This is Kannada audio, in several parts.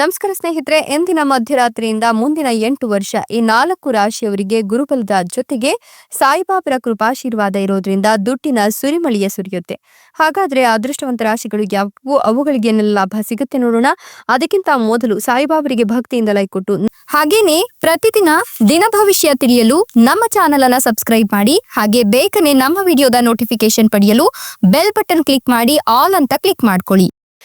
ನಮಸ್ಕಾರ ಸ್ನೇಹಿತರೆ, ಎಂದಿನ ಮಧ್ಯರಾತ್ರಿಯಿಂದ ಮುಂದಿನ ಎಂಟು ವರ್ಷ ಈ ನಾಲ್ಕು ರಾಶಿಯವರಿಗೆ ಗುರುಬಲದ ಜೊತೆಗೆ ಸಾಯಿಬಾಬರ ಕೃಪಾಶೀರ್ವಾದ ಇರೋದ್ರಿಂದ ದುಡ್ಡಿನ ಸುರಿಮಳಿಯ ಸುರಿಯುತ್ತೆ. ಹಾಗಾದ್ರೆ ಅದೃಷ್ಟವಂತ ರಾಶಿಗಳು ಯಾವುವು ಅವುಗಳಿಗೆ ಏನೆಲ್ಲ ಲಾಭ ಸಿಗುತ್ತೆ ನೋಡೋಣ. ಅದಕ್ಕಿಂತ ಮೊದಲು ಸಾಯಿಬಾಬರಿಗೆ ಭಕ್ತಿಯಿಂದ ಲೈಕ್ ಕೊಟ್ಟು. ಹಾಗೇನೆ ಪ್ರತಿದಿನ ದಿನ ಭವಿಷ್ಯ ತಿಳಿಯಲು ನಮ್ಮ ಚಾನೆಲ್ ಅನ್ನ ಸಬ್ಸ್ಕ್ರೈಬ್ ಮಾಡಿ, ಹಾಗೆ ಬೇಗನೆ ನಮ್ಮ ವಿಡಿಯೋದ ನೋಟಿಫಿಕೇಶನ್ ಪಡೆಯಲು ಬೆಲ್ ಬಟನ್ ಕ್ಲಿಕ್ ಮಾಡಿ, ಆಲ್ ಅಂತ ಕ್ಲಿಕ್ ಮಾಡ್ಕೊಳ್ಳಿ.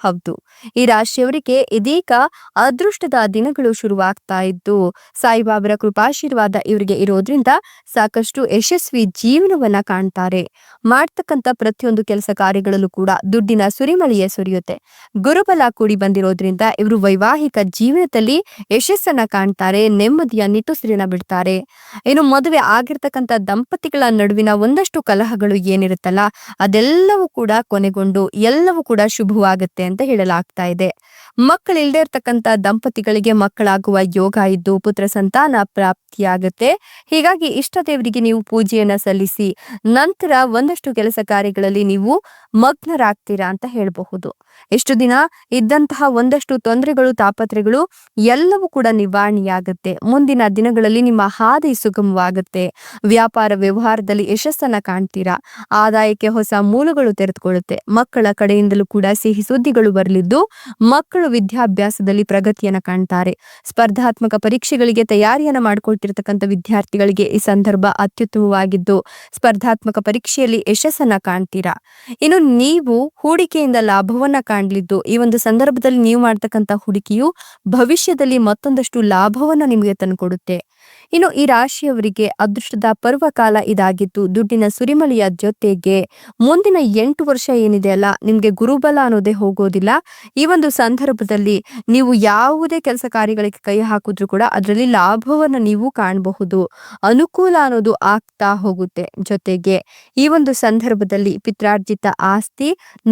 ಹೌದು. ಈ ರಾಶಿಯವರಿಗೆ ಇದೀಗ ಅದೃಷ್ಟದ ದಿನಗಳು ಶುರುವಾಗ್ತಾ ಇದ್ದು, ಸಾಯಿಬಾಬರ ಕೃಪಾಶೀರ್ವಾದ ಇವರಿಗೆ ಇರೋದ್ರಿಂದ ಸಾಕಷ್ಟು ಯಶಸ್ವಿ ಜೀವನವನ್ನ ಕಾಣ್ತಾರೆ. ಮಾಡ್ತಕ್ಕಂಥ ಪ್ರತಿಯೊಂದು ಕೆಲಸ ಕಾರ್ಯಗಳಲ್ಲೂ ಕೂಡ ದುಡ್ಡಿನ ಸುರಿಮಳೆಯೇ ಸುರಿಯುತ್ತೆ. ಗುರುಬಲ ಕೂಡಿ ಬಂದಿರೋದ್ರಿಂದ ಇವರು ವೈವಾಹಿಕ ಜೀವನದಲ್ಲಿ ಯಶಸ್ಸನ್ನ ಕಾಣ್ತಾರೆ, ನೆಮ್ಮದಿಯ ನಿಟ್ಟುಸಿರಿನ ಬಿಡ್ತಾರೆ. ಇನ್ನು ಮದುವೆ ಆಗಿರ್ತಕ್ಕಂಥ ದಂಪತಿಗಳ ನಡುವಿನ ಒಂದಷ್ಟು ಕಲಹಗಳು ಏನಿರುತ್ತಲ್ಲ, ಅದೆಲ್ಲವೂ ಕೂಡ ಕೊನೆಗೊಂಡು ಎಲ್ಲವೂ ಕೂಡ ಶುಭವಾಗುತ್ತೆ. ಅಂತ ಹೇಳಲಾಗ್ತಾ ಇದೆ. ಮಕ್ಕಳಿಲ್ಲದೆ ಇರ್ತಕ್ಕಂಥ ದಂಪತಿಗಳಿಗೆ ಮಕ್ಕಳಾಗುವ ಯೋಗ ಇದ್ದು ಪುತ್ರ ಸಂತಾನ ಪ್ರಾಪ್ತಿಯಾಗುತ್ತೆ. ಹೀಗಾಗಿ ಇಷ್ಟ ದೇವರಿಗೆ ನೀವು ಪೂಜೆಯನ್ನ ಸಲ್ಲಿಸಿ, ನಂತರ ಒಂದಷ್ಟು ಕೆಲಸ ಕಾರ್ಯಗಳಲ್ಲಿ ನೀವು ಮಗ್ನರಾಗ್ತೀರಾ ಅಂತ ಹೇಳಬಹುದು. ಎಷ್ಟು ದಿನ ಇದ್ದಂತಹ ಒಂದಷ್ಟು ತೊಂದರೆಗಳು ತಾಪತ್ರೆಗಳು ಎಲ್ಲವೂ ಕೂಡ ನಿವಾರಣೆಯಾಗುತ್ತೆ. ಮುಂದಿನ ದಿನಗಳಲ್ಲಿ ನಿಮ್ಮ ಹಾದಿ ಸುಗಮವಾಗುತ್ತೆ. ವ್ಯಾಪಾರ ವ್ಯವಹಾರದಲ್ಲಿ ಯಶಸ್ಸನ್ನ ಕಾಣ್ತೀರಾ. ಆದಾಯಕ್ಕೆ ಹೊಸ ಮೂಲಗಳು ತೆರೆದುಕೊಳ್ಳುತ್ತೆ. ಮಕ್ಕಳ ಕಡೆಯಿಂದಲೂ ಕೂಡ ಸಿಹಿ ಸುದ್ದಿಗಳು ಬರಲಿದ್ದು, ಮಕ್ಕಳು ವಿದ್ಯಾಭ್ಯಾಸದಲ್ಲಿ ಪ್ರಗತಿಯನ್ನ ಕಾಣ್ತಾರೆ. ಸ್ಪರ್ಧಾತ್ಮಕ ಪರೀಕ್ಷೆಗಳಿಗೆ ತಯಾರಿಯನ್ನ ಮಾಡಿಕೊಳ್ತಿರ್ತಕ್ಕಂಥ ವಿದ್ಯಾರ್ಥಿಗಳಿಗೆ ಈ ಸಂದರ್ಭ ಅತ್ಯುತ್ತಮವಾಗಿದ್ದು, ಸ್ಪರ್ಧಾತ್ಮಕ ಪರೀಕ್ಷೆಯಲ್ಲಿ ಯಶಸ್ಸನ್ನ ಕಾಣ್ತೀರಾ? ಇನ್ನು ನೀವು ಹೂಡಿಕೆಯಿಂದ ಲಾಭವನ್ನ ಕಾಣಲಿದ್ದು, ಈ ಒಂದು ಸಂದರ್ಭದಲ್ಲಿ ನೀವು ಮಾಡ್ತಕ್ಕಂಥ ಹೂಡಿಕೆಯು ಭವಿಷ್ಯದಲ್ಲಿ ಮತ್ತೊಂದಷ್ಟು ಲಾಭವನ್ನ ನಿಮಗೆ ತಂದುಕೊಡುತ್ತೆ. ಇನ್ನು ಈ ರಾಶಿಯವರಿಗೆ ಅದೃಷ್ಟದ ಪರ್ವಕಾಲ ಇದಾಗಿದ್ದು, ದುಡ್ಡಿನ ಸುರಿಮಳೆಯ ಜೊತೆಗೆ ಮುಂದಿನ ಎಂಟು ವರ್ಷ ಏನಿದೆ ಅಲ್ಲ, ನಿಮ್ಗೆ ಗುರುಬಲ ಅನ್ನೋದೇ ಹೋಗೋದಿಲ್ಲ. ಈ ಒಂದು ಸಂದರ್ಭದಲ್ಲಿ ನೀವು ಯಾವುದೇ ಕೆಲಸ ಕಾರ್ಯಗಳಿಗೆ ಕೈ ಹಾಕಿದ್ರು ಕೂಡ ಅದರಲ್ಲಿ ಲಾಭವನ್ನ ನೀವು ಕಾಣಬಹುದು. ಅನುಕೂಲ ಅನ್ನೋದು ಆಗ್ತಾ ಹೋಗುತ್ತೆ. ಜೊತೆಗೆ ಈ ಒಂದು ಸಂದರ್ಭದಲ್ಲಿ ಪಿತ್ರಾರ್ಜಿತ ಆಸ್ತಿ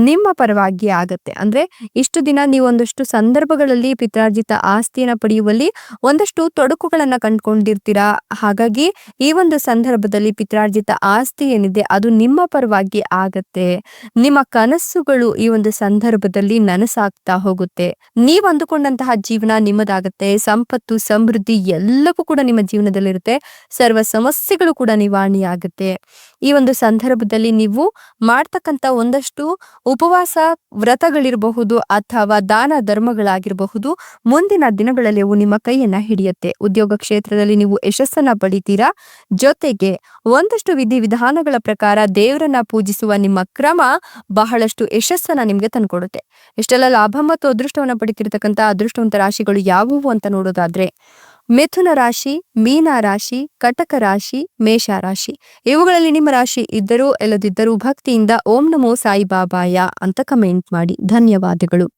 ನಿಮ್ಮ ಪರವಾಗಿ ಆಗತ್ತೆ. ಅಂದ್ರೆ ಇಷ್ಟು ದಿನ ನೀವು ಒಂದಷ್ಟು ಸಂದರ್ಭಗಳಲ್ಲಿ ಪಿತ್ರಾರ್ಜಿತ ಆಸ್ತಿಯನ್ನ ಪಡೆಯುವಲ್ಲಿ ಒಂದಷ್ಟು ತೊಡಕುಗಳನ್ನ ಕಂಡುಕೊಂಡಿರ್ತೀರಾ ಹಾಗಾಗಿ ಈ ಒಂದು ಸಂದರ್ಭದಲ್ಲಿ ಪಿತ್ರಾರ್ಜಿತ ಆಸ್ತಿ ಏನಿದೆ, ಅದು ನಿಮ್ಮ ಪರವಾಗಿ ಆಗತ್ತೆ. ನಿಮ್ಮ ಕನಸುಗಳು ಈ ಒಂದು ಸಂದರ್ಭದಲ್ಲಿ ನನಸಾಗ್ತಾ ಹೋಗುತ್ತೆ. ನೀವು ಅಂದುಕೊಂಡಂತಹ ಜೀವನ ನಿಮ್ಮದಾಗತ್ತೆ. ಸಂಪತ್ತು, ಸಮೃದ್ಧಿ ಎಲ್ಲವೂ ಕೂಡ ನಿಮ್ಮ ಜೀವನದಲ್ಲಿರುತ್ತೆ. ಸರ್ವ ಸಮಸ್ಯೆಗಳು ಕೂಡ ನಿವಾರಣೆಯಾಗುತ್ತೆ. ಈ ಒಂದು ಸಂದರ್ಭದಲ್ಲಿ ನೀವು ಮಾಡ್ತಕ್ಕಂಥ ಒಂದಷ್ಟು ಉಪವಾಸ ವ್ರತಗಳಿರಬಹುದು ಅಥವಾ ದಾನ ಧರ್ಮಗಳಾಗಿರಬಹುದು. ಮುಂದಿನ ದಿನಗಳಲ್ಲಿ ಅವು ನಿಮ್ಮ ಕೈಯನ್ನ ಹಿಡಿಯುತ್ತೆ. ಉದ್ಯೋಗ ಕ್ಷೇತ್ರದಲ್ಲಿ ನೀವು ಯಶಸ್ಸನ್ನ ಪಡಿತೀರಾ? ಜೊತೆಗೆ ಒಂದಷ್ಟು ವಿಧಿವಿಧಾನಗಳ ಪ್ರಕಾರ ದೇವರನ್ನ ಪೂಜಿಸುವ ನಿಮ್ಮ ಕ್ರಮ ಬಹಳಷ್ಟು ಯಶಸ್ಸನ್ನ ನಿಮ್ಗೆ ತಂದ್ಕೊಡುತ್ತೆ. ಇಷ್ಟೆಲ್ಲ ಲಾಭ ಮತ್ತು ಅದೃಷ್ಟವನ್ನ ಪಡಿತಿರ್ತಕ್ಕಂಥ ಅದೃಷ್ಟವಂತ ರಾಶಿಗಳು ಯಾವುವು ಅಂತ ನೋಡೋದಾದ್ರೆ ಮಿಥುನ ರಾಶಿ, ಮೀನ ರಾಶಿ, ಕಟಕ ರಾಶಿ, ಮೇಷ ರಾಶಿ. ಇವುಗಳಲ್ಲಿ ನಿಮ್ಮ ರಾಶಿ ಇದ್ದರೂ, ಇಲ್ಲದಿದ್ದರೂ ಭಕ್ತಿಯಿಂದ ಓಂ ನಮೋ ಸಾಯಿಬಾಬಾಯ ಅಂತ ಕಮೆಂಟ್ ಮಾಡಿ. ಧನ್ಯವಾದಗಳು.